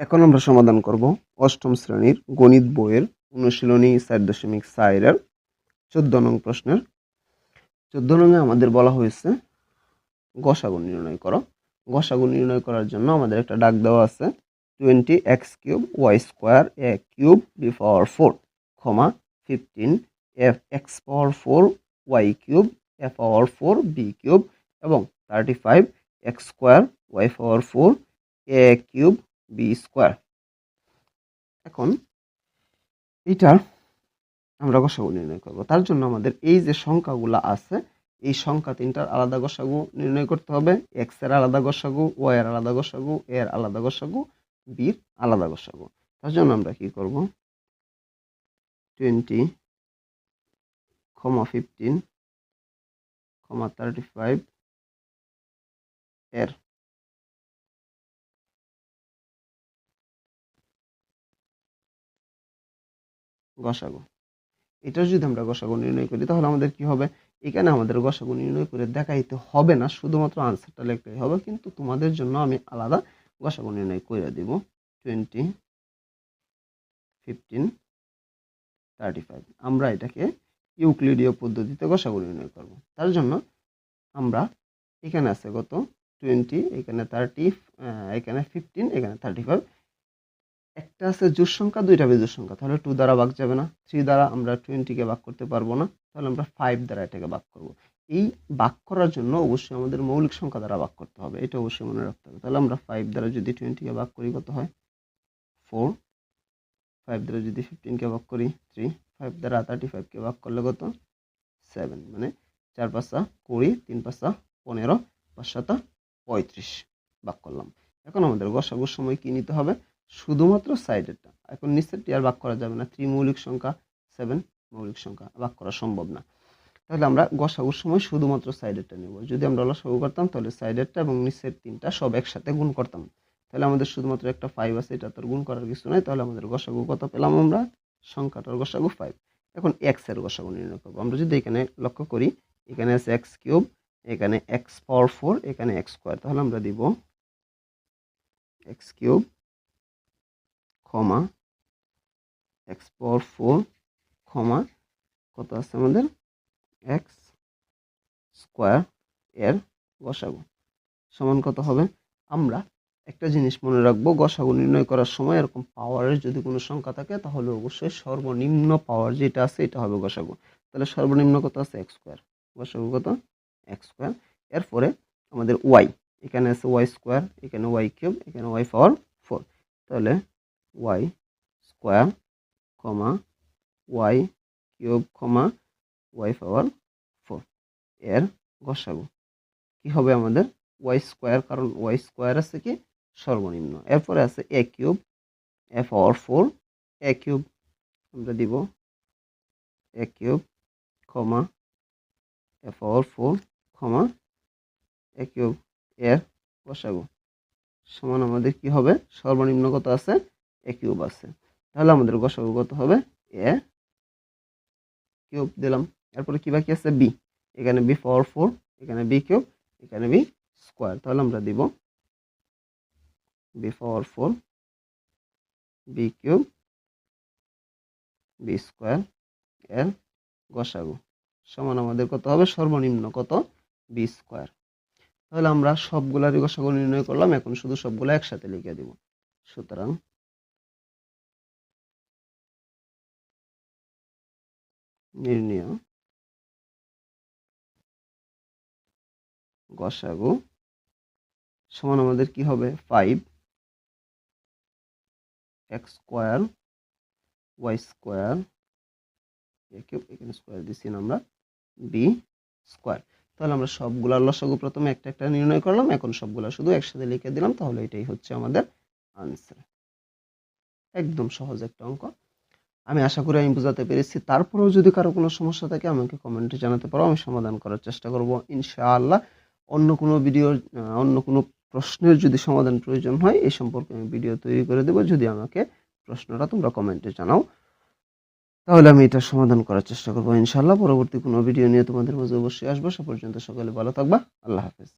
এখন আমরা সমাধান করব অষ্টম শ্রেণির গণিত বইয়ের অনুশীলনী চার দশমিক চারের চোদ্দ নং প্রশ্নের। চোদ্দ নঙে আমাদের বলা হয়েছে, গসাগু নির্ণয় করো। গসাগু নির্ণয় করার জন্য আমাদের একটা ডাক দেওয়া আছে, twenty X cube Y square A cube B power four ক্ষমা fifteen F X power four Y cube A power four B cube এবং thirty five X square Y power four A cube B square. এখন এটার আমরা গসাগু নির্ণয় করব। তার জন্য আমাদের এই যে সংখ্যাগুলো আছে, এই সংখ্যা তিনটার আলাদা গসাগু নির্ণয় করতে হবে। এক্সের আলাদা গসাগু ওয়াই এর আলাদা গসাগু এর আলাদা গসাগু বির আলাদা গসাগু। তার জন্য আমরা কি করব? টোয়েন্টি ক্ষমা ফিফটিন ক্ষমা থার্টি ফাইভ এর গসাগু। এটা যদি আমরা গসাগু নির্ণয় করি, তাহলে আমাদের কি হবে? এখানে আমাদের গসাগু নির্ণয় করে দেখাইতে হবে না, শুধুমাত্র আনসারটা লিখতেই হবে, কিন্তু তোমাদের জন্য আমি আলাদা গসাগু নির্ণয় করে দিব। টোয়েন্টি ফিফটিন থার্টি ফাইভ আমরা এটাকে ইউক্লিডীয় পদ্ধতিতে গসাগু নির্ণয় করব। তার জন্য আমরা এখানে আছে কত? টোয়েন্টি এখানে থার্টি এখানে ফিফটিন এখানে থার্টি ফাইভ একটা আছে জোর সংখ্যা, দুইটা বেজোর সংখ্যা। তাহলে টু দ্বারা ভাগ যাবে না। থ্রি দ্বারা আমরা টোয়েন্টিকে ভাগ করতে পারব না। তাহলে আমরা ফাইভ দ্বারা এটাকে ভাগ করব। এই ভাগ করার জন্য অবশ্যই আমাদের মৌলিক সংখ্যা দ্বারা ভাগ করতে হবে। এটা অবশ্যই মনে রাখতে হবে। তাহলে আমরা ফাইভ দ্বারা যদি টোয়েন্টিকে ভাগ করি, কত হয়? ফোর ফাইভ দ্বারা যদি ফিফটিনকে ভাগ করি থ্রি ফাইভ দ্বারা থার্টি ফাইভকে ভাগ করলে কত? সেভেন মানে চার পাঁচটা কুড়ি, তিন পাঁচটা পনেরো, পাঁচ সাতা পঁয়ত্রিশ ভাগ করলাম। এখন আমাদের গসাগুর সময় কি নিতে হবে? শুধুমাত্র সাইডেরটা এখন নিচেরটি আর ভাগ করা যাবে না। থ্রি মৌলিক সংখ্যা সেভেন মৌলিক সংখ্যা ভাগ করা সম্ভব না। তাহলে আমরা গসাগুর সময় শুধুমাত্র সাইডেরটা নেব। যদি আমরা লসাগু করতাম, তাহলে সাইডেরটা এবং নিচের তিনটা সব একসাথে গুণ করতাম। তাহলে আমাদের শুধুমাত্র একটা ফাইভ আছে, এটা তোর গুণ করার কিছু নাই। তাহলে আমাদের গসাগু কত পেলাম আমরা? সংখ্যাটার গসাগু ফাইভ এখন এক্সের গসাগু নির্ণয় করব। আমরা যদি এখানে লক্ষ্য করি, এখানে আছে এক্স কিউব, এখানে এক্স পাওয়ার ফোর এখানে এক্স স্কোয়ার তাহলে আমরা দিব এক্স কিউব ক্ষমা এক্স পাওয়ার ফোর ক্ষমা কত আছে আমাদের? এক্স স্কোয়ার এর গসাগু। সমান কত হবে? আমরা একটা জিনিস মনে রাখব, গসাগু নির্ণয় করার সময় এরকম পাওয়ারের যদি কোনো সংখ্যা থাকে, তাহলে অবশ্যই সর্বনিম্ন পাওয়ার যেটা আছে, এটা হবে গসাগু। তাহলে সর্বনিম্ন কত আছে? X square. গসাগু কত? X square. এরপরে আমাদের ওয়াই এখানে আছে ওয়াই স্কোয়ার, এখানে ওয়াই কিউব, এখানে ওয়াই পাওয়ার ফোর তাহলে Y square comma Y cube comma Y power four এর গসাগু কি হবে আমাদের? ওয়াই স্কোয়ার কারণ ওয়াই স্কোয়ার আছে কি? সর্বনিম্ন। এরপরে আছে A cube A power four A cube আমরা দিব A cube comma A power four comma A cube এর গসাগু সমান আমাদের কি হবে? সর্বনিম্ন কত আছে? এ কিউব আছে। তাহলে আমাদের গসাগু কত হবে? এ কিউব দিলাম। এরপরে কি বাকি আছে? বি এখানে বি পাওয়ার ফোর এখানে বি কিউব এখানে বি স্কোয়ার তাহলে আমরা দিব B power four B cube B square এর গসাগু সমান আমাদের কত হবে? সর্বনিম্ন কত? বি স্কোয়ার তাহলে আমরা সবগুলারই গসাগু নির্ণয় করলাম। এখন শুধু সবগুলো একসাথে লিখে দিব। সুতরাং নির্ণয়। গসাগু সমান আমাদের কি হবে? Five X square Y square এখানে স্কোয়ার দিচ্ছি আমরা বি স্কোয়ার তাহলে আমরা সবগুলার লসাগু প্রথমে একটা একটা নির্ণয় করলাম, এখন সবগুলা শুধু একসাথে লিখে দিলাম, তাহলে এটাই হচ্ছে আমাদের আনসার একদম সহজ একটা অঙ্ক। আমি আশা করি আমি বোঝাতে পেরেছি। তারপরেও যদি কারও কোনো সমস্যা থাকে, আমাকে কমেন্টে জানাতে পারো। আমি সমাধান করার চেষ্টা করব, ইনশাআল্লাহ। অন্য কোনো ভিডিও অন্য কোনো প্রশ্নের যদি সমাধান প্রয়োজন হয় এই সম্পর্কে আমি ভিডিও তৈরি করে দেবো। যদি আমাকে প্রশ্নটা তোমরা কমেন্টে জানাও, তাহলে আমি এটা সমাধান করার চেষ্টা করব ইনশাল্লাহ পরবর্তী কোনো ভিডিও নিয়ে তোমাদের মাঝে অবশ্যই আসব। সে পর্যন্ত সকালে ভালো থাকবা। আল্লাহ হাফেজ।